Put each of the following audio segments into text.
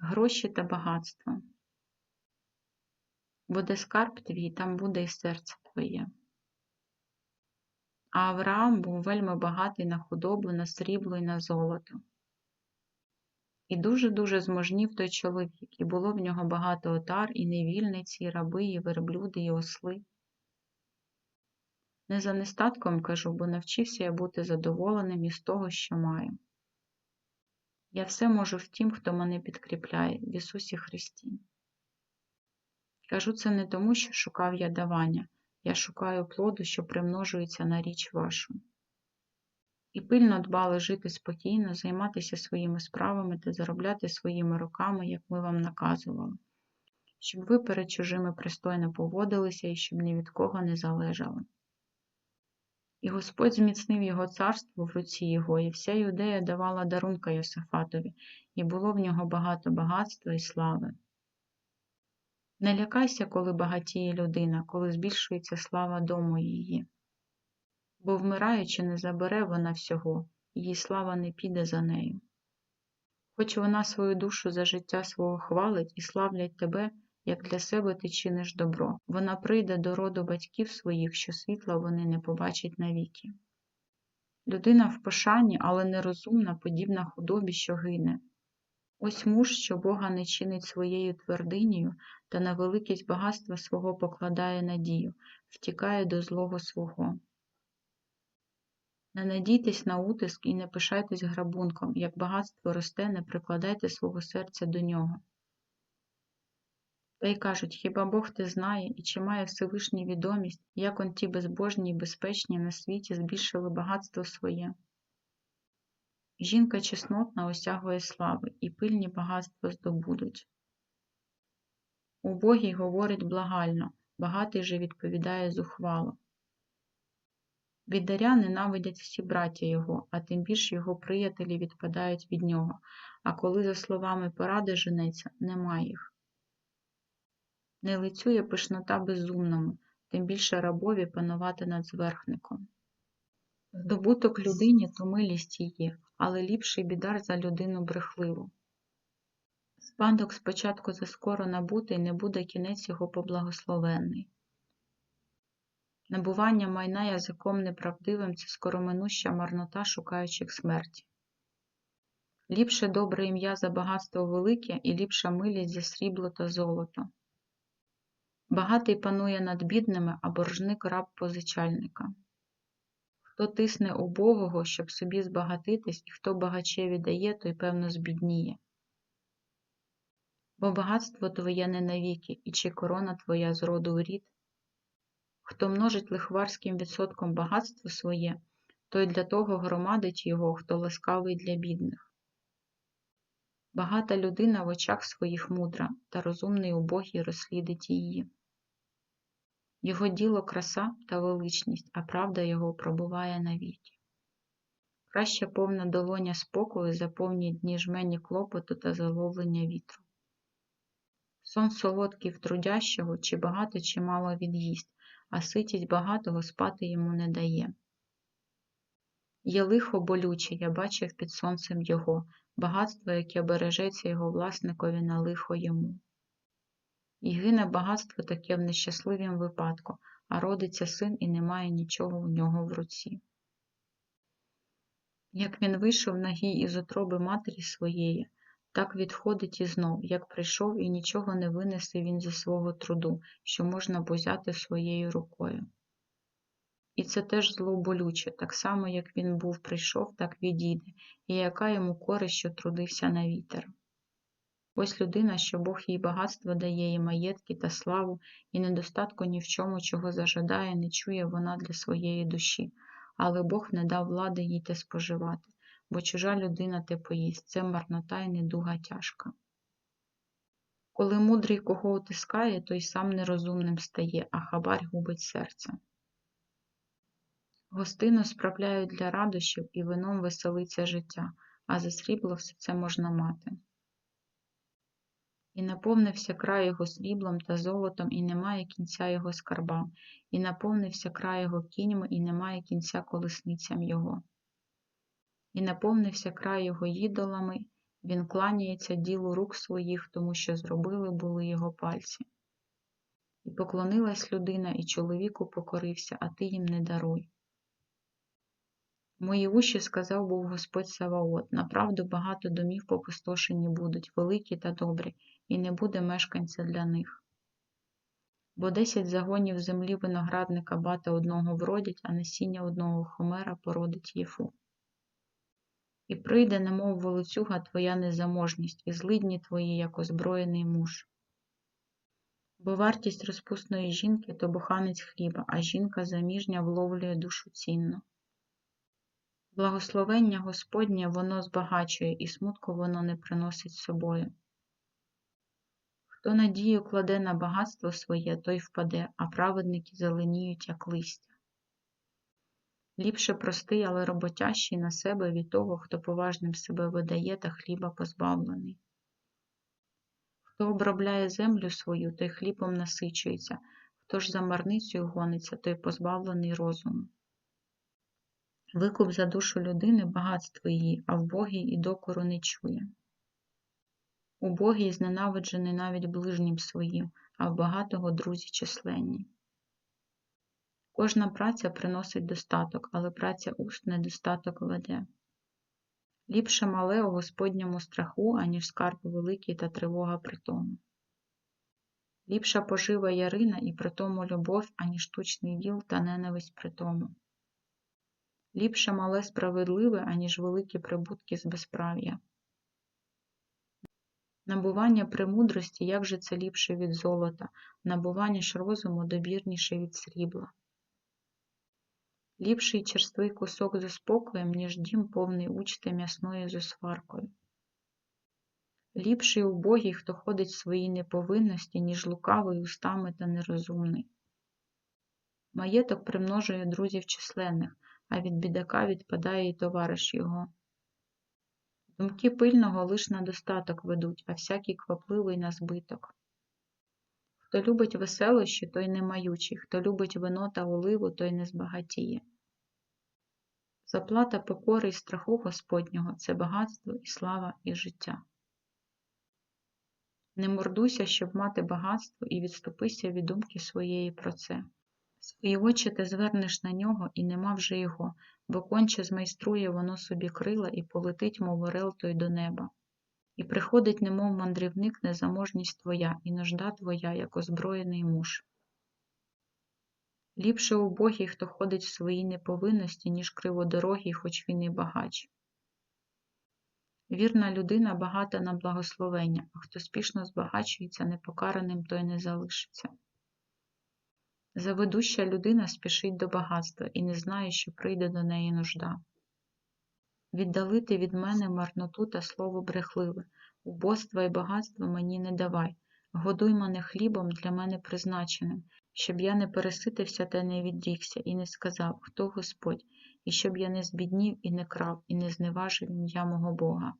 гроші та багатство. Бо де скарб твій, там буде і серце твоє. А Авраам був вельми багатий на худобу, на срібло і на золото. І дуже-дуже зможнів той чоловік, і було в нього багато отар, і невільниці, і раби, і верблюди, і осли. Не за нестатком кажу, бо навчився я бути задоволеним із того, що маю. Я все можу в тім, хто мене підкріпляє, в Ісусі Христі. Кажу це не тому, що шукав я давання, я шукаю плоду, що примножується на річ вашу. І пильно дбали жити спокійно, займатися своїми справами та заробляти своїми руками, як ми вам наказували, щоб ви перед чужими пристойно поводилися і щоб ні від кого не залежали. І Господь зміцнив його царство в руці його, і вся юдея давала дарунка Йосифатові, і було в нього багато багатства і слави. Не лякайся, коли багатіє людина, коли збільшується слава дому її. Бо вмираючи, не забере вона всього, її слава не піде за нею. Хоч вона свою душу за життя свого хвалить і славлять тебе, як для себе ти чиниш добро, вона прийде до роду батьків своїх, що світла вони не побачать навіки. Людина в пошані, але нерозумна, подібна худобі, що гине. Ось муж, що Бога не чинить своєю твердинею та на великість багатства свого покладає надію, втікає до злого свого. Не надійтесь на утиск і не пишайтесь грабунком, як багатство росте, не прикладайте свого серця до нього. Та й кажуть, хіба Бог те знає, і чи має Всевишній відомість, як он ті безбожні і безпечні на світі збільшили багатство своє? Жінка чеснотна осягує слави, і пильні багатства здобудуть. Убогий говорить благально, багатий же відповідає зухвало. Бідаря ненавидять всі браття його, а тим більше його приятелі відпадають від нього, а коли за словами поради женеться, нема їх. Не лицює пишнота безумному, тим більше рабові панувати над зверхником. Здобуток людині то милість її, але ліпший бідар за людину брехливу. Спадок спочатку заскоро набутий, не буде кінець його поблагословенний. Набування майна язиком неправдивим це скороминуща марнота шукаючих смерті. Ліпше добре ім'я за багатство велике і ліпша милість за срібло та золото. Багатий панує над бідними, а боржник раб позичальника. Хто тисне убогого, щоб собі збагатитись, і хто багачеві дає, той певно збідніє. Бо багатство твоє не навіки, і чи корона твоя з роду рід. Хто множить лихварським відсотком багатство своє, той для того громадить його, хто ласкавий для бідних. Багата людина в очах своїх мудра, та розумний убогий розслідить її. Його діло краса та величність, а правда його пробуває навіки. Краще повна долоня спокою заповнить дні жмені клопоту та заловлення вітру. Сон солодкий в трудящого, чи багато, чи мало від'їсть, а ситість багатого спати йому не дає. Є лихо болюче, я бачив під сонцем його, багатство, яке бережеться його власникові на лихо йому. І гине багатство таке в нещасливім випадку, а родиться син і немає нічого у нього в руці. Як він вийшов нагій із утроби матері своєї, так відходить і знов, як прийшов, і нічого не винесе він зі свого труду, що можна б узяти своєю рукою. І це теж зло болюче, так само, як він був прийшов, так відійде, і яка йому користь, що трудився на вітер. Ось людина, що Бог їй багатство дає, і маєтки та славу, і недостатку ні в чому, чого зажадає, не чує вона для своєї душі, але Бог не дав влади їй те споживати, бо чужа людина те поїсть, це марнота і недуга тяжка. Коли мудрий кого утискає, той сам нерозумним стає, а хабар губить серце. Гостину справляють для радощів і вином веселиться життя, а за срібло все це можна мати. І наповнився край його сріблом та золотом, і немає кінця його скарбам, і наповнився край його кіньми, і немає кінця колесницям його. І наповнився край його їдолами, Він кланяється ділу рук своїх, тому що зробили були його пальці. І поклонилась людина, і чоловіку покорився, а ти їм не даруй. Мої уші сказав був Господь Саваот, направду багато домів попустошені будуть, великі та добрі, і не буде мешканця для них. Бо десять загонів землі виноградника бата одного вродять, а насіння одного хомера породить єфу. І прийде, немов волоцюга твоя незаможність, і злидні твої, як озброєний муж. Бо вартість розпусної жінки то буханець хліба, а жінка заміжня вловлює душу цінну. Благословення Господнє воно збагачує, і смутку воно не приносить собою. Хто надію кладе на багатство своє, той впаде, а праведники зеленіють, як листя. Ліпше простий, але роботящий на себе від того, хто поважним себе видає та хліба позбавлений. Хто обробляє землю свою, той хлібом насичується, хто ж за марницею гониться, той позбавлений розуму. Викуп за душу людини багатство її, а вбогий і докору не чує. Убогий зненавиджений навіть ближнім своїм, а в багатого друзі численні. Кожна праця приносить достаток, але праця уст недостаток веде. Ліпше мале у Господньому страху, аніж скарб великий та тривога при тому. Ліпша пожива ярина і при тому любов, аніж штучний віл та ненависть при тому. Ліпше мале справедливе, аніж великі прибутки з безправ'я. Набування премудрості як же це ліпше від золота, набування ж розуму добірніше від срібла. Ліпший черствий кусок зі спокоєм, ніж дім повний учти м'ясної зі сваркою. Ліпший убогий, хто ходить в своїй неповинності, ніж лукавий устами та нерозумний. Маєток примножує друзів численних, а від бідака відпадає й товариш його. Думки пильного лиш на достаток ведуть, а всякий квапливий на збиток. Хто любить веселощі, той не маючий, хто любить вино та оливу, той не збагатіє. Заплата покори й страху Господнього це багатство і слава і життя. Не мордуйся, щоб мати багатство, і відступися від думки своєї про це. Свої очі ти звернеш на нього, і нема вже його, бо конче змайструє воно собі крила і полетить, мов орел той до неба. І приходить, немов мандрівник, незаможність твоя, і нужда твоя, як озброєний муж. Ліпше убогий, хто ходить в своїй неповинності, ніж криводорогий, хоч він і багач. Вірна людина багата на благословення, а хто спішно збагачується непокараним, той не залишиться. Заведуща людина спішить до багатства і не знає, що прийде до неї нужда. Віддалити від мене марноту та слово брехливе, убоства і багатства мені не давай, годуй мене хлібом для мене призначеним, щоб я не переситився та не відрікся, і не сказав, хто Господь, і щоб я не збіднів і не крав, і не зневажив ім'я мого Бога.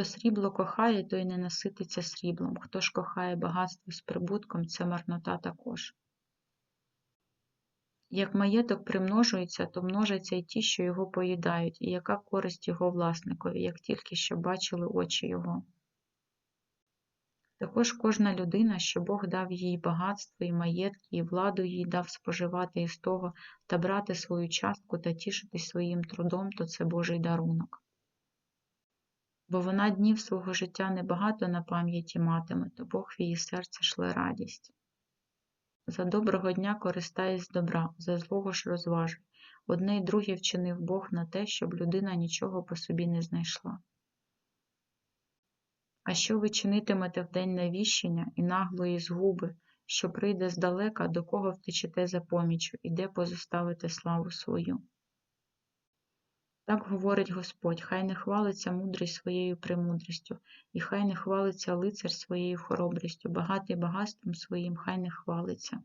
Хто срібло кохає, той не насититься сріблом, хто ж кохає багатство з прибутком, це марнота також. Як маєток примножується, то множаться й ті, що його поїдають, і яка користь його власникові, як тільки що бачили очі його. Також кожна людина, що Бог дав їй багатство і маєтки, і владу їй дав споживати із того та брати свою частку та тішитись своїм трудом, то це Божий дарунок. Бо вона днів свого життя небагато на пам'яті матиме, то Бог в її серце шле радість. За доброго дня користаюсь добра, за злого ж розважуй. Одне й друге вчинив Бог на те, щоб людина нічого по собі не знайшла. А що ви чинитимете в день навіщення і наглої згуби, що прийде здалека, до кого втечете за помічю, і де позоставите славу свою? Так говорить Господь, хай не хвалиться мудрий своєю премудрістю, і хай не хвалиться лицар своєю хоробрістю, багатий багатством своїм, хай не хвалиться.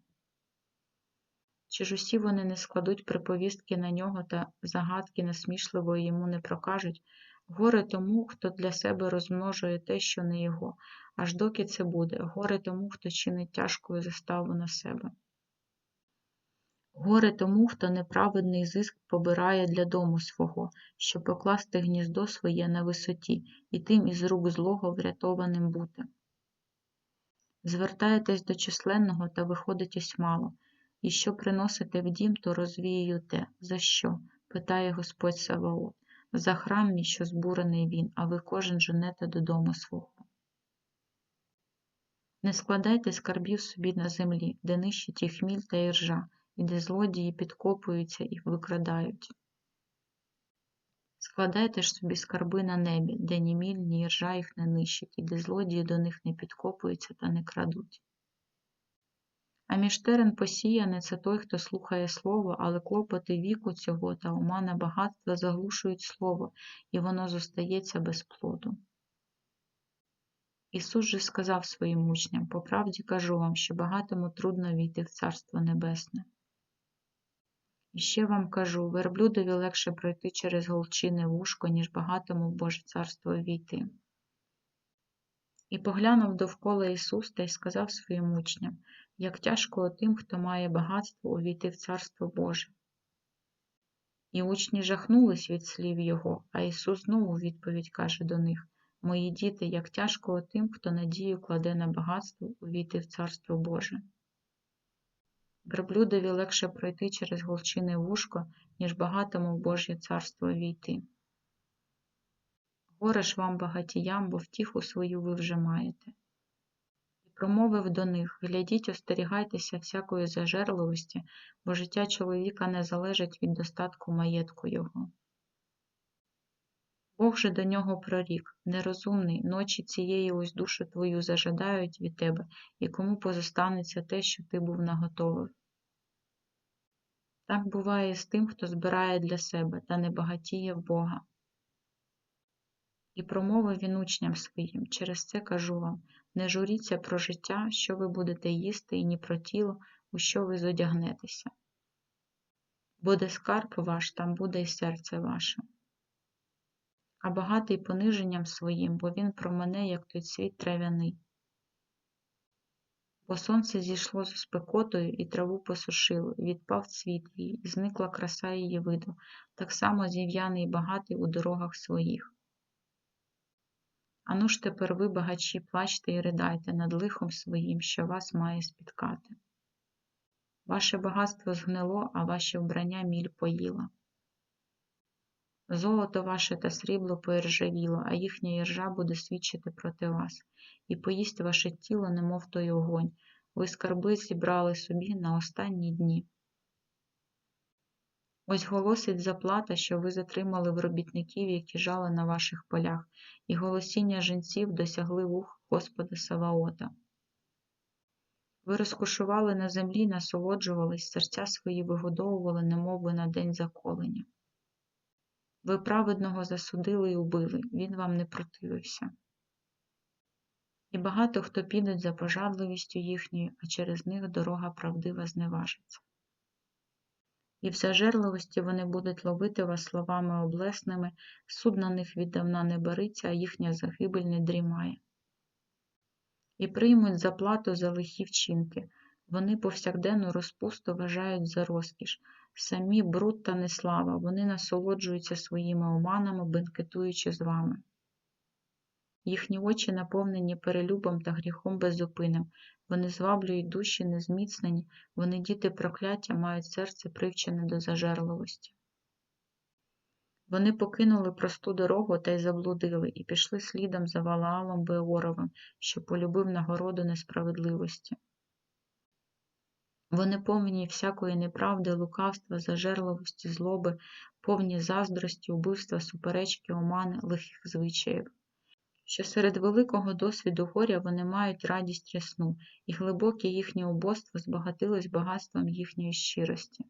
Чи ж усі вони не складуть приповістки на нього та загадки насмішливої йому не прокажуть, горе тому, хто для себе розмножує те, що не його, аж доки це буде, горе тому, хто чинить тяжкою заставу на себе. Горе тому, хто неправедний зиск побирає для дому свого, щоб покласти гніздо своє на висоті, і тим із рук злого врятованим бути. Звертаєтесь до численного та виходитесь мало, і що приносите в дім, то розвіюю те. За що? питає Господь Саваот. За храм мій, що збурений він, а ви кожен женете додому свого. Не складайте скарбів собі на землі, де нищить і хміль та іржа, і де злодії підкопуються і викрадають. Складайте ж собі скарби на небі, де ні міль, ні іржа їх не нищить, і де злодії до них не підкопуються та не крадуть. А між терен посіяне це той, хто слухає слово, але клопоти віку цього та омана багатства заглушують слово, і воно зостається без плоду. Ісус же сказав своїм учням, по правді кажу вам, що багатому трудно війти в Царство Небесне. І ще вам кажу, верблюдові легше пройти через голчине вушко, ніж багатому в Боже царство війти. І поглянув довкола Ісус та й сказав своїм учням, як тяжко тим, хто має багатство увійти в Царство Боже. І учні жахнулись від слів Його, а Ісус знову відповідь каже до них Мої діти, як тяжко тим, хто надію кладе на багатство увійти в Царство Боже. Верблюдові легше пройти через голчине вушко, ніж багатому в Божє царство війти. Горе ж вам багатіям, бо втіху свою ви вже маєте. І промовив до них глядіть, остерігайтеся всякої зажерливості, бо життя чоловіка не залежить від достатку маєтку його. Бог же до нього прорік, нерозумний, ночі цієї ось душу твою зажадають від тебе, і кому позостанеться те, що ти був наготовив. Так буває з тим, хто збирає для себе та не багатіє в Бога. І промовив він учням своїм, через це кажу вам не журіться про життя, що ви будете їсти, і ні про тіло, у що ви зодягнетеся. Буде скарб ваш, там буде й серце ваше а багатий пониженням своїм, бо він промене, як той цвіт трав'яний. Бо сонце зійшло з спекотою і траву посушило, відпав цвіт її, і зникла краса її виду, так само зів'яний багатий у дорогах своїх. Ану ж тепер ви, багачі, плачте і ридайте над лихом своїм, що вас має спіткати. Ваше багатство згнило, а ваше вбрання міль поїла. Золото ваше та срібло поіржавіло, а їхня іржа буде свідчити проти вас, і поїсть ваше тіло, немов той огонь, ви скарби зібрали собі на останні дні. Ось голосить заплата, що ви затримали в робітників, які жали на ваших полях, і голосіння жінців досягли вух Господа Саваота. Ви розкошували на землі, насолоджувались, серця свої вигодовували, немов би на день заколення. Ви праведного засудили і убили, він вам не противився. І багато хто підуть за пожадливістю їхньою, а через них дорога правдива зневажиться. І в зажерливості вони будуть ловити вас словами облесними, суд на них віддавна не бериться, а їхня загибель не дрімає. І приймуть заплату за лихі вчинки, вони повсякденну розпусту вважають за розкіш, самі бруд та неслава, вони насолоджуються своїми оманами, бенкетуючи з вами. Їхні очі наповнені перелюбом та гріхом безупинним, вони зваблюють душі незміцнені, вони діти прокляття мають серце привчене до зажерливості. Вони покинули просту дорогу та й заблудили, і пішли слідом за Валаалом Беоровим, що полюбив нагороду несправедливості. Вони повні всякої неправди, лукавства, зажерливості, злоби, повні заздрості, убивства, суперечки, омани, лихих звичаїв. Що серед великого досвіду горя вони мають радість рясну, і глибоке їхнє убоство збагатилось багатством їхньої щирості.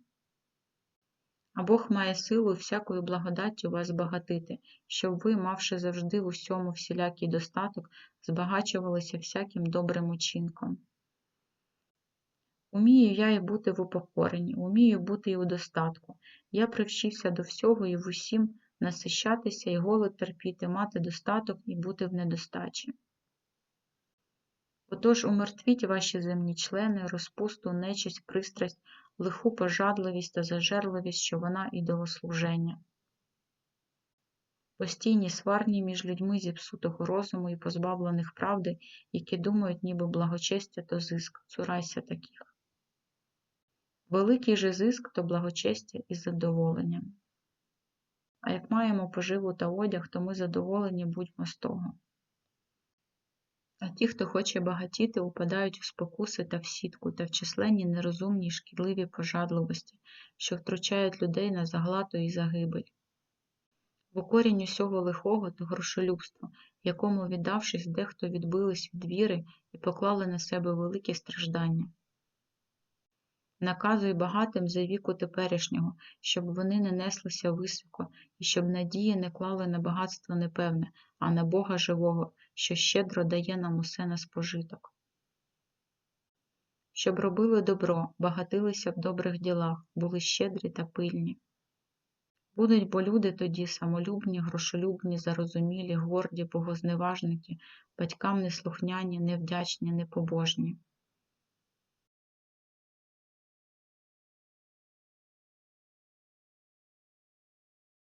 А Бог має силу всякою благодаттю вас збагатити, щоб ви, мавши завжди в усьому всілякий достаток, збагачувалися всяким добрим учинком. Умію я і бути в упокоренні, умію бути і у достатку. Я привчився до всього і в усім насищатися і голод терпіти, мати достаток і бути в недостачі. Отож умертвіть ваші земні члени, розпусту, нечисть, пристрасть, лиху пожадливість та зажерливість, що вона ідолослуження. Постійні сварні між людьми зіпсутого розуму і позбавлених правди, які думають, ніби благочестя то зиск, цурайся таких. Великий же зиск то благочестя із задоволенням. А як маємо поживу та одяг, то ми задоволені будьмо з того. А ті, хто хоче багатіти, упадають у спокуси та в сітку та в численні нерозумні й шкідливі пожадливості, що втручають людей на заглату і загибель. Бо корінь усього лихого то грошолюбство, якому, віддавшись, дехто відбились від віри і поклали на себе великі страждання. Наказуй багатим за віку теперішнього, щоб вони не неслися високо, і щоб надії не клали на багатство непевне, а на Бога живого, що щедро дає нам усе на спожиток. Щоб робили добро, багатилися в добрих ділах, були щедрі та пильні. Будуть бо люди тоді самолюбні, грошолюбні, зарозумілі, горді, богозневажники, батькам неслухняні, невдячні, непобожні.